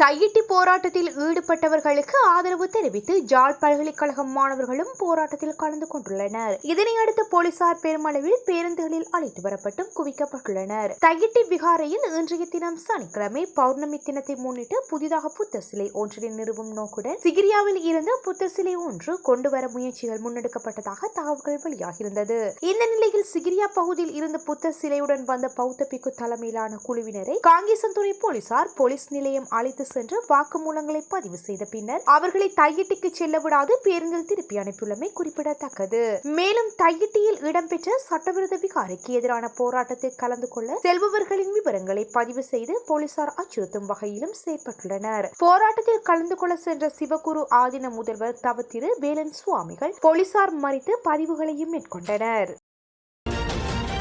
கையிட்டி போராட்டத்தில் ஈடுபட்டவர்களுக்கு ஆதரவு தெரிவித்து ஜாழ் பல்கலைக்கழக மாணவர்களும் போராட்டத்தில் கலந்து கொண்டுள்ளனர். இதனையடுத்து போலீசார் பெருமளவில் பேருந்துகளில் அழைத்து வரப்பட்டும் குவிக்கப்பட்டுள்ளனர். தையிட்டி விகாரையில் இன்றைய தினம் சனிக்கிழமை பௌர்ணமி தினத்தை முன்னிட்டு புதிதாக புத்த சிலை ஒன்றினை நிறுவும் நோக்குடன் சிகிரியாவில் இருந்து புத்த சிலை ஒன்று கொண்டு வர முயற்சிகள் முன்னெடுக்கப்பட்டதாக தகவல்கள் வெளியாகியிருந்தது. இந்த நிலையில் சிகிரியா பகுதியில் இருந்து புத்த சிலையுடன் வந்த பௌத்த பிக்கு தலைமையிலான குழுவினரை காங்கேசன்துறை போலீசார் போலீஸ் நிலையம் அழைத்து சென்று வாக்குமூலங்களை பதிவு செய்த பின்னர் அவர்களை தையிட்டிக்கு செல்ல விடாது பேருந்தில் திருப்பி அனுப்பியுள்ளமை குறிப்பிடத்தக்கது. மேலும் தையிட்டியில் இடம்பெற்ற சட்டவிரோத விகாரிக்கு எதிரான போராட்டத்தில் கலந்து கொள்ள செல்பவர்களின் விவரங்களை பதிவு செய்து போலீசார் அச்சுறுத்தும் வகையிலும் செயற்பட்டுள்ளனர். போராட்டத்தில் கலந்து கொள்ள சென்ற சிவகுரு ஆதீன முதல்வர் தவத்திரு வேலன் சுவாமிகள் போலீசார் மறித்து பதிவுகளையும் மேற்கொண்டனர்.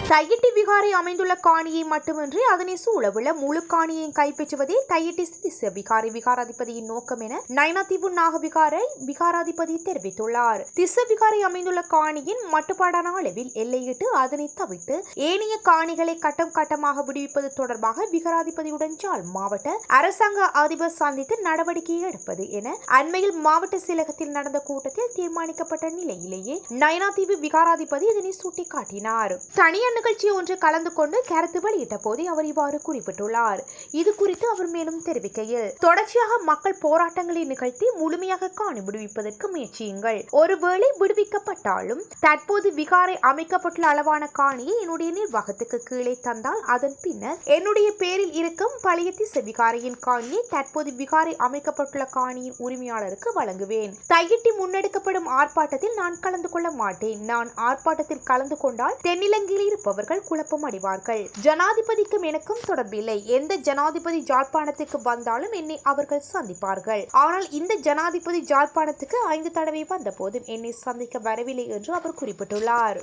தையிட்டி விகாரை அமைந்துள்ள காணியை மட்டுமின்றி அதனை சூழவுள்ள முழு காணியை கைப்பற்றுவதே தையிட்டி திச விகாரை விகாராதிபதியின் நோக்கம் என நயனாதீபு நாக விகாரை விகாராதிபதி தெரிவித்துள்ளார். திச விகாரை அமைந்துள்ள காணியின் மட்டுப்பாடான அளவில் எல்லையிட்டு அதனை தவிர்த்து ஏனைய காணிகளை கட்டம் கட்டமாக விடுவிப்பது தொடர்பாக விகாராதிபதியுடன் ஜால் மாவட்ட அரசாங்க அதிபர் சந்தித்து நடவடிக்கை எடுப்பது என அண்மையில் மாவட்ட செயலகத்தில் நடந்த கூட்டத்தில் தீர்மானிக்கப்பட்ட நிலையிலேயே நயனாதீவு விகாராதிபதி இதனை சுட்டிக்காட்டினார். தனியான நிகழ்ச்சி ஒன்று கலந்து கொண்டு கருத்து வெளியிட்ட போதே அவர் இவ்வாறு குறிப்பிட்டுள்ளார். இது குறித்து அவர் மேலும் தெரிவிக்கையில் தொடர்ச்சியாக மக்கள் போராட்டங்களை நிகழ்த்தி முழுமையாக காணி விடுவிப்பதற்கு முயற்சியுங்கள். ஒருவேளை விடுவிக்கப்பட்டாலும் தற்போது விகாரை அமைக்கப்பட்டுள்ள அளவான காணியை என்னுடைய நிர்வாகத்துக்கு கீழே தந்தால் அதன் பின்னர் என்னுடைய பேரில் இருக்கும் பழைய திசை விகாரையின் காணியை தற்போது விகாரை அமைக்கப்பட்டுள்ள காணியின் உரிமையாளருக்கு வழங்குவேன். தையிட்டி முன்னெடுக்கப்படும் ஆர்ப்பாட்டத்தில் நான் கலந்து கொள்ள மாட்டேன். நான் ஆர்ப்பாட்டத்தில் கலந்து கொண்டால் தென்னிலங்கையில் இருப்ப இருப்பவர்கள் குழப்பம் அடைவார்கள். ஜனாதிபதிக்கும் எனக்கும் தொடர்பில்லை. எந்த ஜனாதிபதி ஜாழ்ப்பாணத்துக்கு வந்தாலும் என்னை அவர்கள் சந்திப்பார்கள். ஆனால் இந்த ஜனாதிபதி ஜாழ்ப்பாணத்துக்கு ஐந்து தடவை வந்த போதும் என்னை சந்திக்க வரவில்லை என்று அவர் குறிப்பிட்டுள்ளார்.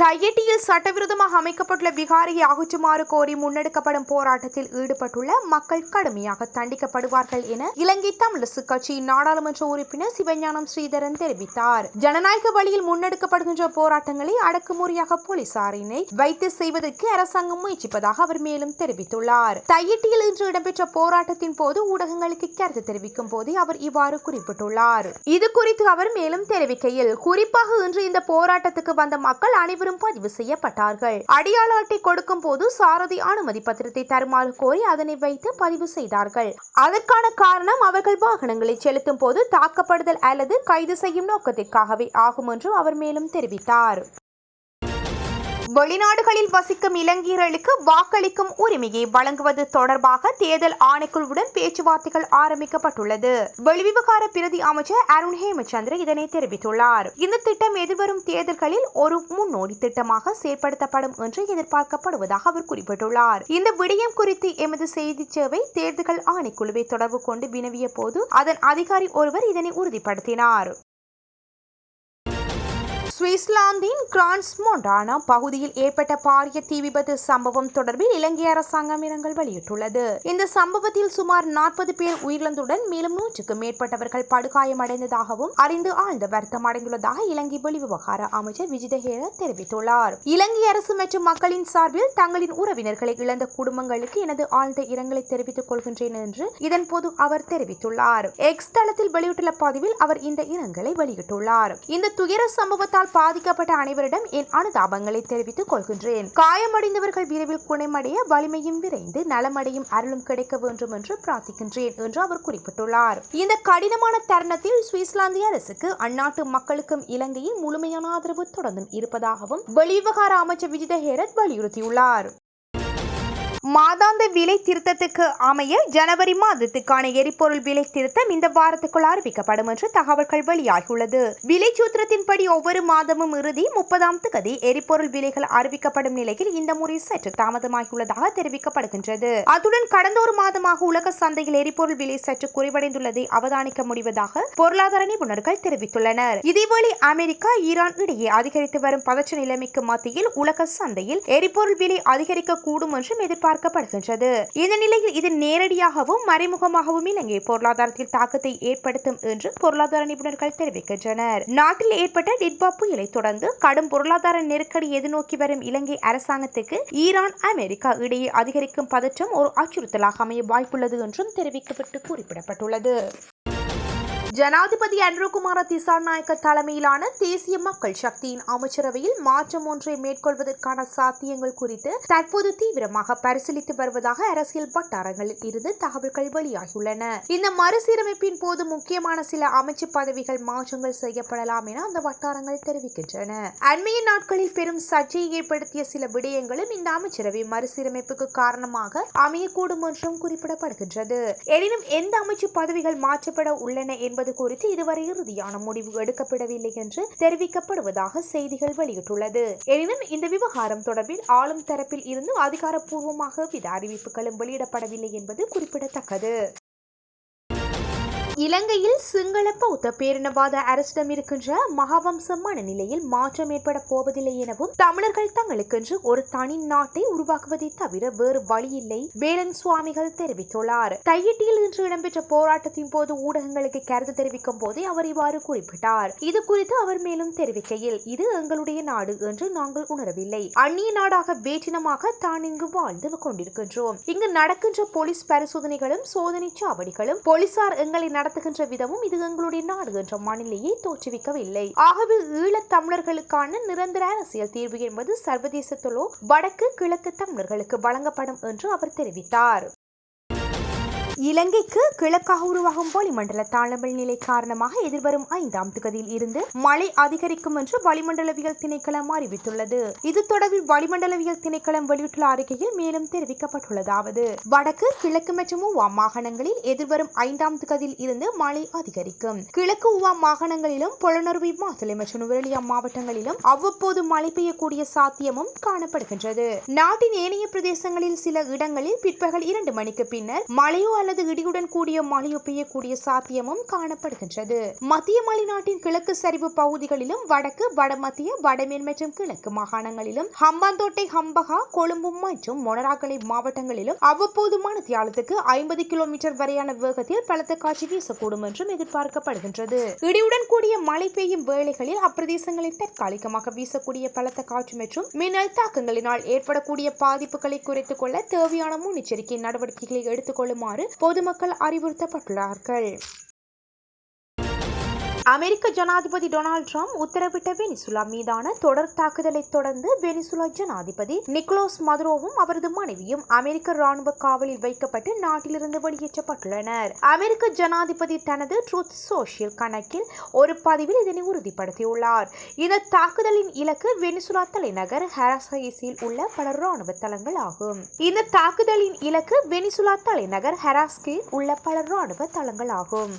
தையட்டியில் சட்டவிரோதமாக அமைக்கப்பட்டுள்ள விகாரியை அகற்றுமாறு கோரி முன்னெடுக்கப்படும் போராட்டத்தில் ஈடுபட்டுள்ள மக்கள் கடுமையாக தண்டிக்கப்படுவார்கள் என இலங்கை தமிழரசு கட்சியின் நாடாளுமன்ற உறுப்பினர் சிவஞானம் ஸ்ரீதரன் தெரிவித்தார். ஜனநாயக வழியில் முன்னெடுக்கப்படுகின்ற போராட்டங்களை அடக்குமுறையாக போலீசாரினை வைத்து செய்வதற்கு அரசாங்கம் முயற்சிப்பதாக அவர் மேலும் தெரிவித்துள்ளார். தையிட்டியில் இன்று இடம்பெற்ற போராட்டத்தின் போது ஊடகங்களுக்கு கருத்து தெரிவிக்கும் போதே அவர் இவ்வாறு குறிப்பிட்டுள்ளார். இது குறித்து அவர் மேலும் தெரிவிக்கையில் குறிப்பாக இன்று இந்த போராட்டத்துக்கு வந்த மக்கள் அனைவரும் பதிவு செய்யப்பட்டார்கள். அடியாள அட்டை கொடுக்கும் போது சாரதி அனுமதி பத்திரத்தை தருமாறு கோரி அதனை வைத்து பதிவு செய்தார்கள். அதற்கான காரணம் அவர்கள் வாகனங்களை செலுத்தும் போது தாக்கப்படுதல் அல்லது கைது செய்யும் நோக்கத்திற்காகவே ஆகும் என்றும் அவர் மேலும் தெரிவித்தார். வெளிநாடுகளில் வசிக்கும் இலங்கையர்களுக்கு வாக்களிக்கும் உரிமையை வழங்குவது தொடர்பாக தேர்தல் ஆணைக்குழுவுடன் பேச்சுவார்த்தைகள் ஆரம்பிக்கப்பட்டுள்ளது. வெளிவிவகார பிரதி அமைச்சர் அருண் ஹேமச்சந்திர இதனை தெரிவித்துள்ளார். இந்த திட்டம் எதிர்வரும் தேர்தல்களில் ஒரு முன்னோடி திட்டமாக செயற்படுத்தப்படும் என்று எதிர்பார்க்கப்படுவதாக அவர் குறிப்பிட்டுள்ளார். இந்த விடயம் குறித்து எமது செய்தி சேவை தேர்தல்கள் ஆணைக்குழுவை தொடர்பு கொண்டு வினவிய போது அதன் அதிகாரி ஒருவர் இதனை உறுதிப்படுத்தினார். சுவிஸ்லாந்தின் கிரான்ஸ்மோண்டானா பகுதியில் ஏற்பட்ட பாரிய தீ விபத்து சம்பவம் தொடர்பில் இலங்கை அரசாங்கம் இரங்கல் வெளியிட்டுள்ளது. இந்த சம்பவத்தில் சுமார் நாற்பது பேர் உயிரிழந்துடன் மேலும் நூற்றுக்கும் மேற்பட்டவர்கள் படுகாயமடைந்ததாகவும் அறிந்து ஆழ்ந்த வருத்தம் அடைந்துள்ளதாக இலங்கை வெளிவிவகார அமைச்சர் விஜிதஹேர தெரிவித்துள்ளார். இலங்கை அரசு மற்றும் மக்களின் சார்பில் தங்களின் உறவினர்களை இழந்த குடும்பங்களுக்கு எனது ஆழ்ந்த இரங்கலை தெரிவித்துக் கொள்கின்றேன் என்று இதன்போது அவர் தெரிவித்துள்ளார். எக்ஸ் தளத்தில் வெளியிட்டுள்ள பதிவில் அவர் இந்த இரங்கலை வெளியிட்டுள்ளார். இந்த துயர சம்பவத்தால் பாதிக்கப்பட்ட அனைவரிடம் என் அனுதாபங்களை தெரிவித்துக் கொள்கின்றேன். காயமடைந்தவர்கள் விரைவில் குணமடைய வலிமையும் விரைந்து நலமடையும் அருளும் கிடைக்க வேண்டும் என்று பிரார்த்திக்கின்றேன் என்று அவர் குறிப்பிட்டுள்ளார். இந்த கடினமான தருணத்தில் சுவிட்சர்லாந்து அரசுக்கு அந்நாட்டு மக்களுக்கும் இலங்கையின் முழுமையான ஆதரவு தொடர்ந்தும் இருப்பதாகவும் வெளிவிவகார அமைச்சர் விஜித ஹேரத் வலியுறுத்தியுள்ளார். மாதாந்த விலை திருத்தத்துக்கு அமைய ஜனவரி மாதத்துக்கான எரிபொருள் விலை திருத்தம் இந்த வாரத்துக்குள் அறிவிக்கப்படும் என்று தகவல்கள் வெளியாகியுள்ளது. விலை சூத்திரத்தின்படி ஒவ்வொரு மாதமும் இறுதி முப்பதாம் தேதி எரிபொருள் விலைகள் அறிவிக்கப்படும் நிலையில் இந்த முறை சற்று தாமதமாகியுள்ளதாக தெரிவிக்கப்படுகின்றது. அத்துடன் கடந்த ஒரு மாதமாக உலக சந்தையில் எரிபொருள் விலை சற்று குறைவடைந்துள்ளதை அவதானிக்க முடிவதாக பொருளாதார நிபுணர்கள் தெரிவித்துள்ளனர். இதேவேளை அமெரிக்கா ஈரான் இடையே அதிகரித்து வரும் பதற்ற நிலைமைக்கு மத்தியில் உலக சந்தையில் எரிபொருள் விலை அதிகரிக்க கூடும் என்றும் எதிர்பார்க்க எதிர்பார்க்கப்படுகின்றது இந்த நிலையில் இது நேரடியாகவும் மறைமுகமாகவும் இலங்கை பொருளாதாரத்தில் தாக்கத்தை ஏற்படுத்தும் என்று பொருளாதார நிபுணர்கள் தெரிவிக்கின்றனர். நாட்டில் ஏற்பட்ட டிட்பா புயலை தொடர்ந்து கடும் பொருளாதார நெருக்கடி எதிர்நோக்கி வரும் இலங்கை அரசாங்கத்துக்கு ஈரான் அமெரிக்கா இடையே அதிகரிக்கும் பதற்றம் ஒரு அச்சுறுத்தலாக அமைய வாய்ப்புள்ளது என்றும் தெரிவிக்கப்பட்டு குறிப்பிடப்பட்டுள்ளது. ஜனாதிபதி அன்ருகுமார திசாநாயக்க தலைமையிலான தேசிய மக்கள் சக்தியின் அமைச்சரவையில் மாற்றம் ஒன்றை மேற்கொள்வதற்கான சாத்தியங்கள் குறித்து தற்போது தீவிரமாக பரிசீலித்து வருவதாக அரசியல் வட்டாரங்களில் இருந்து தகவல்கள் வெளியாகியுள்ளன. இந்த மறுசீரமைப்பின் போது முக்கியமான சில அமைச்சு பதவிகள் மாற்றங்கள் செய்யப்படலாம் என அந்த வட்டாரங்கள் தெரிவிக்கின்றன. அண்மைய நாட்களில் பெரும் சர்ச்சையை ஏற்படுத்திய சில விடயங்களும் இந்த அமைச்சரவை மறுசீரமைப்புக்கு காரணமாக அமையக்கூடும் என்றும் குறிப்பிடப்படுகின்றது. எனினும் எந்த அமைச்சு பதவிகள் மாற்றப்பட உள்ளன என்பது குறித்து இதுவரை இறுதியான முடிவு எடுக்கப்படவில்லை என்று தெரிவிக்கப்படுவதாக செய்திகள் வெளியிட்டுள்ளது. எனினும் இந்த விவகாரம் தொடர்பில் ஆளும் தரப்பில் இருந்து அதிகாரப்பூர்வமாக வித அறிவிப்புகளும் வெளியிடப்படவில்லை என்பது குறிப்பிடத்தக்கது. இலங்கையில் சிங்கள பௌத்த பேரினவாத அரசிடம் இருக்கின்ற மகாவம்ச மனநிலையில் மாற்றம் ஏற்பட போவதில்லை எனவும் தமிழர்கள் தங்களுக்கென்று ஒரு தனி நாட்டை உருவாக்குவதை தவிர வேறு வழியில்லை வேலன் சுவாமிகள் தெரிவித்துள்ளார். தையிட்டியில் இன்று இடம்பெற்ற போராட்டத்தின் போது ஊடகங்களுக்கு கருத்து தெரிவிக்கும் போதே அவர் இவ்வாறு குறிப்பிட்டார். இது குறித்து அவர் மேலும் தெரிவிக்கையில் இது எங்களுடைய நாடு என்று நாங்கள் உணரவில்லை. அந்நிய நாடாக வேற்றினமாக தான் இங்கு வாழ்ந்து கொண்டிருக்கின்றோம். இங்கு நடக்கின்ற போலீஸ் பரிசோதனைகளும் சோதனை சாவடிகளும் போலீசார் எங்களை நடத்துகின்ற விதமும் இது எங்களுடைய நாடு என்ற மனநிலையை தோற்றுவிக்கவில்லை. ஆகவே ஈழத் தமிழர்களுக்கான நிரந்தர அரசியல் தீர்வு என்பது சர்வதேசத்திலோ வடக்கு கிழக்கு தமிழர்களுக்கு வழங்கப்படும் என்று அவர் தெரிவித்தார். இலங்கைக்கு கிழக்காக உருவாகும் வளிமண்டல தாழ்வு நிலை காரணமாக எதிர்வரும் ஐந்தாம் திகதியில் இருந்து மழை அதிகரிக்கும் என்று வளிமண்டலவியல் திணைக்களம் அறிவித்துள்ளது. இது தொடர்பில் வளிமண்டலவியல் திணைக்களம் வெளியிட்டுள்ள அறிக்கையில் மேலும் தெரிவிக்கப்பட்டுள்ளதாவது. வடக்கு கிழக்கு மற்றும் உவா மாகாணங்களில் எதிர்வரும் ஐந்தாம் திகதியில் இருந்து மழை அதிகரிக்கும். கிழக்கு உவா மாகாணங்களிலும் புலனறுவை மாத்தளை மற்றும் நுவரெலியா மாவட்டங்களிலும் அவ்வப்போது மழை பெய்யக்கூடிய சாத்தியமும் காணப்படுகின்றது. நாட்டின் ஏனைய பிரதேசங்களில் சில இடங்களில் பிற்பகல் இரண்டு மணிக்கு பின்னர் மழையோ அல்லது இடியுடன் கூடிய மழையோ பெய்யக்கூடிய சாத்தியமும் காணப்படுகின்றது. மத்திய மலைநாட்டின் கிழக்கு சரிவு பகுதிகளிலும் வடக்கு வடமத்திய வடமேன் மற்றும் கிழக்கு மாகாணங்களிலும் ஹம்பாந்தோட்டை ஹம்பகா கொழும்பு மற்றும் மொனராகலை மாவட்டங்களிலும் அவ்வப்போது தியாலத்துக்கு ஐம்பது கிலோமீட்டர் வரையான வேகத்தில் பலத்த காட்சி வீசக்கூடும் என்றும் எதிர்பார்க்கப்படுகின்றது. இடியுடன் கூடிய மழை பெய்யும் வேளைகளில் அப்பிரதேசங்களில் தற்காலிகமாக வீசக்கூடிய பலத்த காற்று மற்றும் மின்னல் தாக்கங்களினால் ஏற்படக்கூடிய பாதிப்புகளை குறைத்துக் கொள்ள தேவையான முன்னெச்சரிக்கை நடவடிக்கைகளை எடுத்துக் கொள்ளுமாறு பொதுமக்கள் அறிவுறுத்தப்பட்டுள்ளார்கள். அமெரிக்க ஜனாதிபதி டொனால்ட் ட்ரம்ப் உத்தரவிட்ட வெனிசுலா மீதான தொடர் தாக்குதலை தொடர்ந்து வெனிசுலா ஜனாதிபதி நிக்கோலஸ் மதுரோவும் அவரது மனைவியும் அமெரிக்க ராணுவ காவலில் வைக்கப்பட்டு நாட்டிலிருந்து வெளியேற்றப்பட்டுள்ளனர். அமெரிக்க ஜனாதிபதி தனது ட்ரூத் சோஷியல் கணக்கில் ஒரு பதிவில் இதனை உறுதிப்படுத்தியுள்ளார். இந்த தாக்குதலின் இலக்கு வெனிசுலா தலைநகர் ஹராஸ்கைஸில் உள்ள பல ராணுவ தளங்கள் ஆகும். இந்த தாக்குதலின் இலக்கு வெனிசுலா தலைநகர் ஹராஸ்கில் உள்ள பல ராணுவ தளங்கள் ஆகும்.